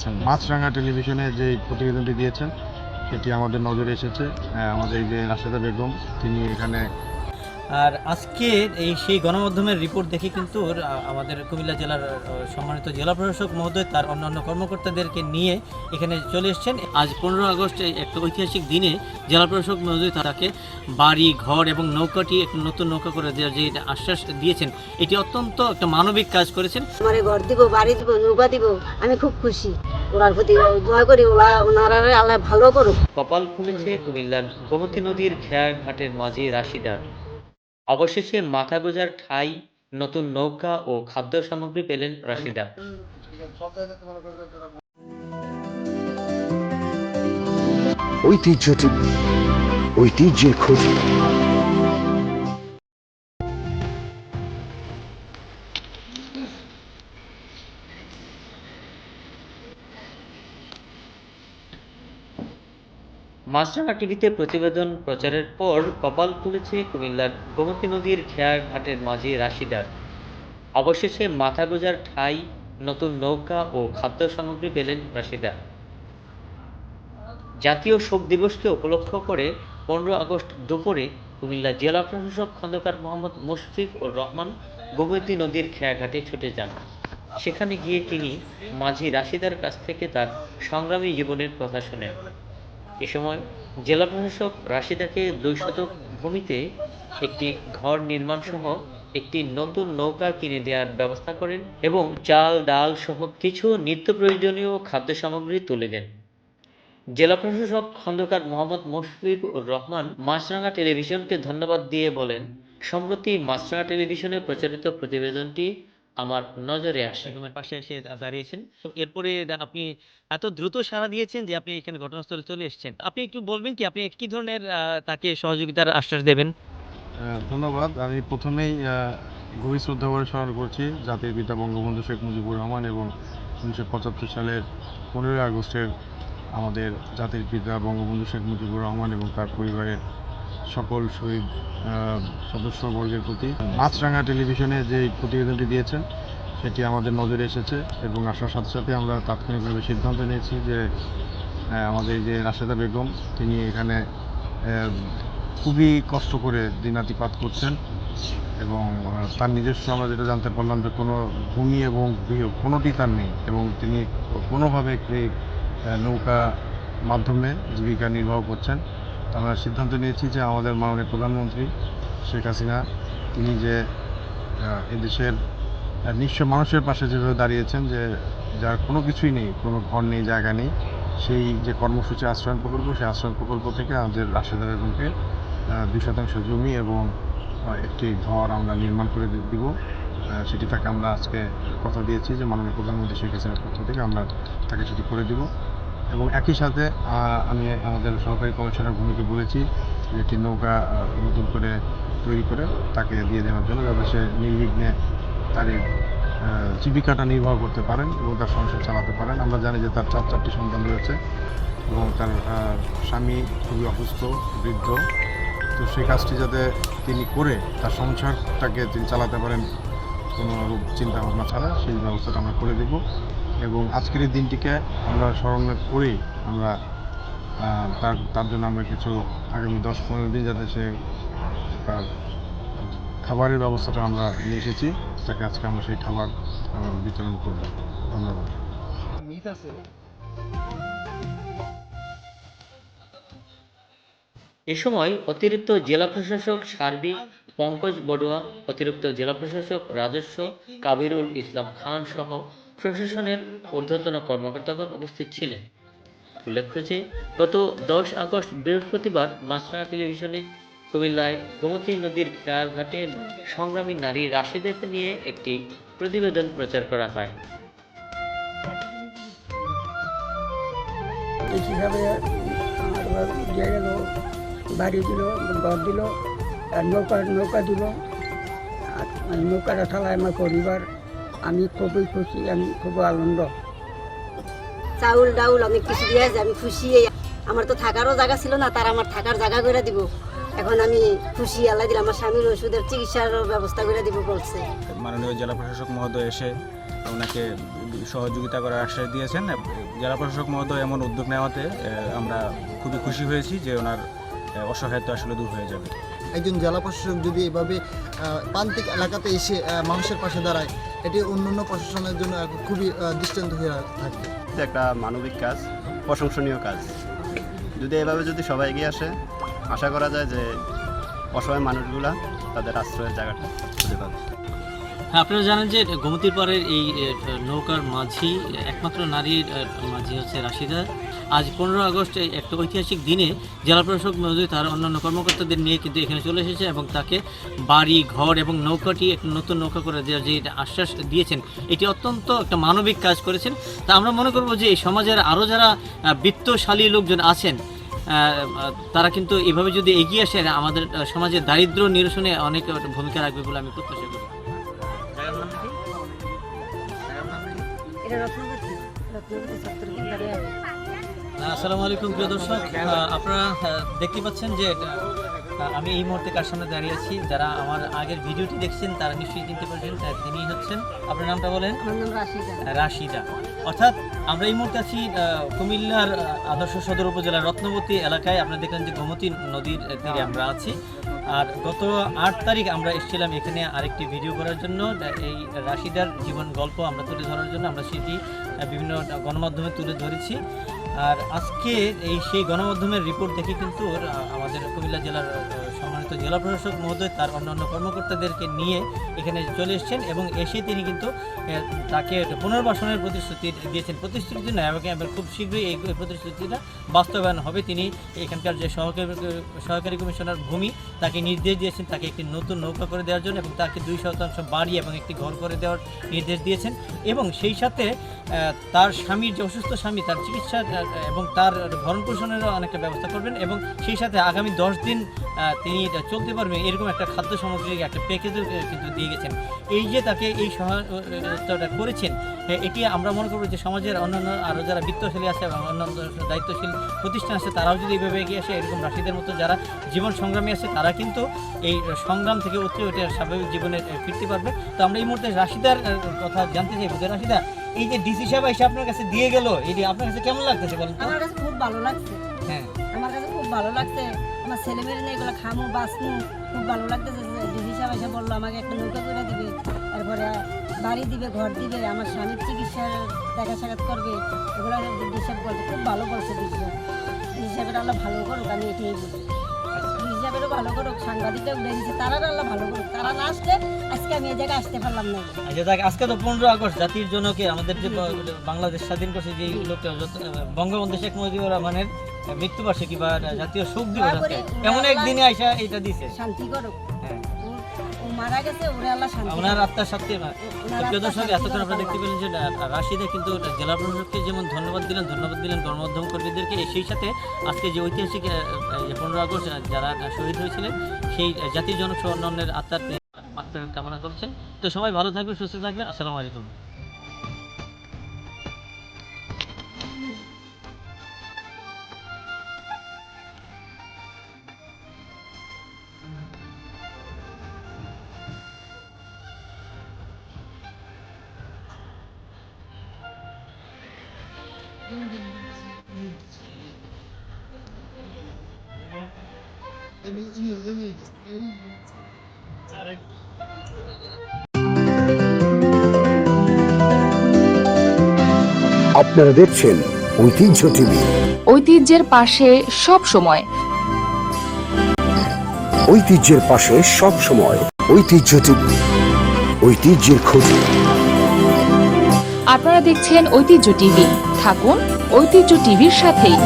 মাছরাঙ্গা মাছরাঙ্গা টেলিভিশনে যে প্রতিবেদনটি দিয়েছেন সেটি আমাদের নজরে এসেছে। আমাদের এই যে রাশেদা বেগম তিনি এখানে আর আজকে এই সেই গণমাধ্যমের রিপোর্ট দেখে কিন্তু আমাদের কুমিল্লা জেলার সম্মানিত জেলা প্রশাসক মহোদয় তার অন্যান্য কর্মকর্তাদেরকে নিয়ে এখানে চলে এসেছেন। আজ পনেরো আগস্ট এই একটা ঐতিহাসিক দিনে জেলা প্রশাসক মহোদয় তাকে বাড়ি ঘর এবং নৌকাটি একটা নতুন নৌকা করে দেওয়ার যে আশ্বাস দিয়েছেন এটি অত্যন্ত একটা মানবিক কাজ করেছেন। আমারে ঘর দিব বাড়ি দিব নৌকা দিব আমি খুব খুশি। ওনার প্রতি দোয়া করি ওনারা আল্লাহ ভালো করুক। কপাল খুলেছে কুমিল্লার গোমতী নদীর খেয়ার ঘাটের মাঝি রাশিদার। অবশেষে মাথা গোজার ঠাই নতুন নৌকা ও খাদ্য সামগ্রী পেলেন রাশিদা। ঐতিহ্যটি ঐতিহ্যের খোঁজ। মাছরাঙা টিভিতে প্রতিবেদন প্রচারের পর কপাল খুলেছে কুমিল্লার গোমতী নদীর খেয়ার ঘাটের মাঝি রাশিদার। অবশেষে মাথা গোজার ঠাই, নতুন নৌকা ও খাদ্য সামগ্রী পেলেন রাশিদা। জাতীয় শোক দিবসকে উপলক্ষ করে পনেরো আগস্ট দুপুরে কুমিল্লা জেলা প্রশাসক খন্দকার মোহাম্মদ মুশফিক ও রহমান গোমতী নদীর খেয়াঘাটে ছুটে যান। সেখানে গিয়ে তিনি মাঝি রাশিদার কাছ থেকে তার সংগ্রামী জীবনের কথা শোনেন। এ সময় জেলা প্রশাসক রাশিদাকে দুই শতক ভূমিতে একটি ঘর নির্মাণ সহ একটি নতুন নৌকা কিনে দেওয়ার ব্যবস্থা করেন এবং চাল, ডাল সহ কিছু নিত্য প্রয়োজনীয় খাদ্য সামগ্রী তুলে দেন। জেলা প্রশাসক খন্দকার মোহাম্মদ মুশফিকুর রহমান মাছরাঙা টেলিভিশনকে ধন্যবাদ দিয়ে বলেন, সম্প্রতি মাছরাঙা টেলিভিশনে প্রচারিত প্রতিবেদনটি আমার নজরে আসে। পাশে এসে দাঁড়িয়েছেন। তো এরপরে আপনি এত দ্রুত সাড়া দিয়েছেন যে আপনি এখানে ঘটনাস্থলে চলে এসেছেন। আপনি একটু বলবেন কি আপনি কি ধরনের তাকে সহযোগিতার আশ্বাস দেবেন? ধন্যবাদ। আমি প্রথমেই গভীর শ্রদ্ধা করে স্মরণ করছি জাতির পিতা বঙ্গবন্ধু শেখ মুজিবুর রহমান এবং উনিশশো পঁচাত্তর সালের পনেরোই আগস্টের আমাদের জাতির পিতা বঙ্গবন্ধু শেখ মুজিবুর রহমান এবং তার পরিবারের সকল শহীদ সদস্যবর্গের প্রতি। মাছরাঙা টেলিভিশনে যে প্রতিবেদনটি দিয়েছেন, সেটি আমাদের নজরে এসেছে এবং আসার সাথে সাথে আমরা তাৎক্ষণিকভাবে সিদ্ধান্ত নিয়েছি যে আমাদের যে রাশেদা বেগম, তিনি এখানে খুবই কষ্ট করে দিনাতিপাত করছেন এবং তার নিজস্ব আমরা যেটা জানতে পারলাম যে কোনো ভূমি এবং গৃহ, কোনোটি তার নেই এবং তিনি কোনোভাবে এই নৌকা মাধ্যমে জীবিকা নির্বাহ করছেন। আমরা সিদ্ধান্ত নিয়েছি যে আমাদের মাননীয় প্রধানমন্ত্রী শেখ হাসিনা, তিনি যে এদেশের নিঃস্ব মানুষের পাশে যেভাবে দাঁড়িয়েছেন যে যার কোনো কিছুই নেই, কোনো ঘর নেই, জায়গা নেই, সেই যে কর্মসূচি আশ্রয়ণ প্রকল্প, সেই আশ্রয়ণ প্রকল্প থেকে আমাদের রাশেদা বেগমকে দুই শতাংশ জমি এবং একটি ঘর আমরা নির্মাণ করে দিব। সেটি তাকে আমরা আজকে কথা দিয়েছি যে মাননীয় প্রধানমন্ত্রী শেখ হাসিনার পক্ষ থেকে আমরা তাকে সেটি করে দিব। এবং একই সাথে আমি আমাদের সহকারী কমিশনার ভূমিকে বলেছি যে একটি নৌকা নতুন করে তৈরি করে তাকে দিয়ে দেওয়ার জন্য যাতে সে নির্বিঘ্নে তার জীবিকাটা নির্বাহ করতে পারেন এবং তার সংসার চালাতে পারেন। আমরা জানি যে তার চার চারটি সন্তান রয়েছে এবং তার স্বামী খুবই অসুস্থ, বৃদ্ধ। তো সেই কাজটি যাতে তিনি করে তার সংসারটাকে তিনি চালাতে পারেন কোনো রূপ চিন্তা ভাবনা ছাড়া, সেই ব্যবস্থাটা আমরা করে দেব এবং আজকের এই দিনটিকে আমরা স্মরণ করেই আমরা তার তার জন্য আমরা কিছু আগামী দশ পনেরো দিন যাতে সে তার খাবারের ব্যবস্থাটা আমরা নিয়ে এসেছি তাকে আজকে আমরা সেই খাবার বিতরণ করব। ধন্যবাদ। এ সময় অতিরিক্ত জেলা প্রশাসক সার্বিক পঙ্কজ বড়ুয়া অতিরিক্ত জেলা প্রশাসক রাজস্ব কাবিরুল ইসলাম খান সহ প্রশাসনের ঊর্ধ্বতন কর্মকর্তাগণ উপস্থিত ছিলেন। উল্লেখ্য যে, গত দশ আগস্ট বৃহস্পতিবার মাছরাঙা টেলিভিশনে কুমিল্লায় গোমতী নদীর ঘাটে সংগ্রামী নারী রাশেদাকে নিয়ে একটি প্রতিবেদন প্রচার করা হয়। বাড়ি দিল, ঘর দিল নৌকা নৌকা দিল। নৌকাটা ঠালায় আমার পরিবার আমি খুবই খুশি আমি খুব আনন্দ। চাউল ডাউল অনেক কিছু দিয়ে আছে আমি খুশি। আমার তো থাকারও জায়গা ছিল না তার আমার থাকার জায়গা করে দিব। এখন আমি খুশি আল্লাহ দিলে আমার স্বামীর ওষুধের চিকিৎসার ব্যবস্থা করে দিব বলছে। মাননীয় জেলা প্রশাসক মহোদয় এসে ওনাকে সহযোগিতা করার আশ্বাস দিয়েছেন। জেলা প্রশাসক মহোদয় এমন উদ্যোগ নেওয়াতে আমরা খুবই খুশি হয়েছি যে ওনার আহ, অসহায়তা আসলে দূর হয়ে যাবে। একজন জেলা প্রশাসক যদি এভাবে প্রান্তিক এলাকাতে এসে মানুষের পাশে দাঁড়ায় এটি অন্যান্য প্রশাসনের জন্য এক খুবই দৃষ্টান্ত হয়ে থাকবে এটা একটা মানবিক কাজ প্রশংসনীয় কাজ। যদি এভাবে যদি সবাই এগিয়ে আসে আশা করা যায় যে অসহায় মানুষগুলা তাদের আশ্রয়ের জায়গাটা খুঁজে পাবে। হ্যাঁ আপনারা জানেন যে গোমতীর পাড়ের এই নৌকার মাঝি একমাত্র নারীর মাঝি হচ্ছে রাশিদা। আজ পনেরো আগস্ট এই একটা ঐতিহাসিক দিনে জেলা প্রশাসক মহোদয় তার অন্যান্য কর্মকর্তাদের নিয়ে কিন্তু এখানে চলে এসেছে এবং তাকে বাড়ি ঘর এবং নৌকাটি একটা নতুন নৌকা করে দেওয়ার যে আশ্বাস দিয়েছেন এটি অত্যন্ত একটা মানবিক কাজ করেছেন। তা আমরা মনে করব যে এই সমাজের আরও যারা বিত্তশালী লোকজন আছেন তারা কিন্তু এভাবে যদি এগিয়ে আসেন আমাদের আহ, সমাজের দারিদ্র নিরসনে অনেক একটা ভূমিকা রাখবে বলে আমি প্রত্যাশা করি। আসসালামু আলাইকুম প্রিয় দর্শক। আপনারা দেখতে পাচ্ছেন যে আমি এই মুহূর্তে কার সামনে দাঁড়িয়ে আছি? যারা আমার আগের ভিডিওটি দেখছেন তারা নিশ্চয়ই চিনতে পারছেন তিনি হচ্ছেন। আপনার নামটা বলেন? রাশিদা। রাশিদা। অর্থাৎ আমরা এই মুহূর্তে আছি কুমিল্লার আদর্শ সদর উপজেলার রত্নবতী এলাকায়। আপনারা দেখলেন যে গোমতী নদীর তীরে আমরা আছি। আর গত আট তারিখ আমরা এসেছিলাম এখানে আরেকটি ভিডিও করার জন্য। এই রাশিদার জীবন গল্প আমরা তুলে ধরার জন্য আমরা সেটি বিভিন্ন গণমাধ্যমে তুলে ধরেছি। আর আজকে এই সেই গণমাধ্যমের রিপোর্ট দেখে কিন্তু আমাদের কুমিল্লা জেলার সম্মানিত জেলা প্রশাসক মহোদয়, তার অন্যান্য কর্মকর্তাদেরকে নিয়ে এখানে চলে এসেছেন এবং এসে তিনি কিন্তু তাকে পুনর্বাসনের প্রতিশ্রুতি দিয়েছেন, প্রতিশ্রুতি নয় এবং খুব শীঘ্রই এই প্রতিশ্রুতিটা বাস্তবায়ন হবে। তিনি এখানকার যে সহকারী সহকারী কমিশনার ভূমি, তাকে নির্দেশ দিয়েছেন, তাকে একটি নতুন নৌকা করে দেওয়ার জন্য এবং তাকে দুই শতাংশ বাড়ি এবং একটি ঘর করে দেওয়ার নির্দেশ দিয়েছেন এবং সেই সাথে তার স্বামীর যে অসুস্থ স্বামী, তার চিকিৎসা এবং তার ভরণ পোষণেরও অনেকটা ব্যবস্থা করবেন এবং সেই সাথে আগামী দশ দিন তিনি এটা চলতে পারবে এরকম একটা খাদ্য সামগ্রী একটা প্যাকেজও কিন্তু দিয়ে গেছেন। এই যে তাকে এই সহায়তাটা করেছেন এটি আমরা মনে করব যে সমাজের অন্যান্য আরও যারা বিত্তশালী আছে এবং অন্যান্য দায়িত্বশীল প্রতিষ্ঠান আছে তারাও যদি এইভাবে এগিয়ে আসে এরকম রাশিদের মতো যারা জীবন সংগ্রামী আছে তারা কিন্তু এই সংগ্রাম থেকে উঠে উঠে স্বাভাবিক জীবনে ফিরতে পারবে। তো আমরা এই মুহূর্তে রাশিদার কথা জানতে চাইব যে রাশিদা এই যে ডিসি সাহেব এসে আপনার কাছে দিয়ে গেল এটি আপনার কাছে কেমন লাগতেছে বলেন আমার কাছে খুব ভালো লাগছে। হ্যাঁ। আমার কাছে খুব ভালো লাগছে। আমার ছেলে মেয়ে নিয়ে এগুলো খামু বাঁচমু। খুব ভালো লাগতেছে দিদি সাহেব এসে বলল আমাকে একটা নৌকা করে দিবে তারপরে বাড়ি দিবে ঘর দিবে আমার স্বামীর চিকিৎসার দেখা সাক্ষাৎ করবে। এগুলো দিদি সাহেব বলছে খুব ভালো বলছে দিদি সাহেব দিদি সাহেবের আল্লাহ ভালো করুক আমি এটাই বলি। দিদি সাহেবেরও ভালো করুক সাংবাদিকরা উঠে দিচ্ছে তারা আল্লাহ ভালো করুক। তারা না আসলে আজকে আমি এই জায়গায় আসতে পারলাম না। আচ্ছা আজকে তো পনেরো আগস্ট জাতির জনকে আমাদের যে বাংলাদেশ স্বাধীন করছে যে লোকটা বঙ্গবন্ধু শেখ মুজিবুর রহমানের মৃত্যুবার্ষিকী বা জাতীয় শোক দিবস আজকে এমন একদিনে আইসা এটা দিছে। শান্তি করুক। হ্যাঁ। ও- ও মারা গেছে ওরে আল্লাহ শান্তি ওনার আত্মার সাথে প্রিয় দর্শক এতক্ষণ আপনারা দেখতে পেলেন যে রা- কিন্তু জেলা প্রশাসককে যেমন ধন্যবাদ দিলেন ধন্যবাদ দিলেন গণমাধ্যম কর্মীদেরকে সেই সাথে আজকে যে ঐতিহাসিক পনেরো আগস্ট যারা শহীদ হয়েছিলেন সেই জাতির জনক অন্যান্যের আত্মার মাত্রার কামনা করছেন তো সবাই ভালো থাকবেন সুস্থ থাকবেন আসসালামু আলাইকুম। আপনারা দেখছেন ঐতিহ্য টিভি। ঐতিহ্যের পাশে সব সময়। ঐতিহ্যের পাশে সব সময় ঐতিহ্য টিভি। ঐতিহ্যের খোঁজে। আপনারা দেখছেন ঐতিহ্য টিভি। থাকুন ঐতিহ্য টিভির সাথেই।